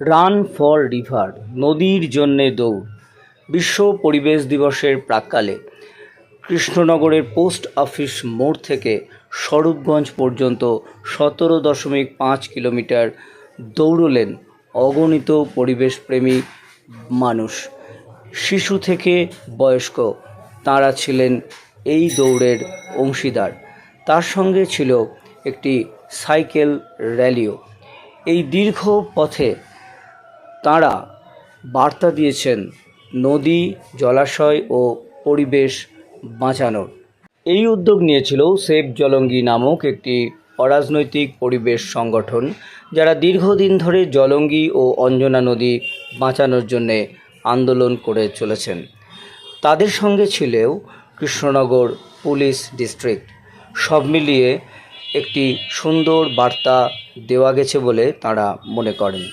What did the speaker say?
Run for river, নদীর জন্যে দৌড়, বিশ্ব পরিবেশ দিবসের প্রাক্কালে কৃষ্ণনগরের পোস্ট অফিস মোড় থেকে স্বরূপগঞ্জ পর্যন্ত সতেরো দশমিক পাঁচ কিলোমিটার দৌড়লেন অগণিত পরিবেশপ্রেমী মানুষ। শিশু থেকে বয়স্ক, তাঁরা ছিলেন এই দৌড়ের অংশীদার। তার সঙ্গে ছিল একটি সাইকেল র্যালিও। এই দীর্ঘ পথে তাঁরা বার্তা দিয়েছেন নদী, জলাশয় ও পরিবেশ বাঁচানোর। এই উদ্যোগ নিয়েছিল সেভ জলঙ্গি নামক একটি অরাজনৈতিক পরিবেশ সংগঠন, যারা দীর্ঘদিন ধরে জলঙ্গি ও অঞ্জনা নদী বাঁচানোর জন্যে আন্দোলন করে চলেছেন। তাদের সঙ্গে ছিলেও কৃষ্ণনগর পুলিশ ডিস্ট্রিক্ট। সব মিলিয়ে একটি সুন্দর বার্তা দেওয়া গেছে বলে তারা মনে করেন।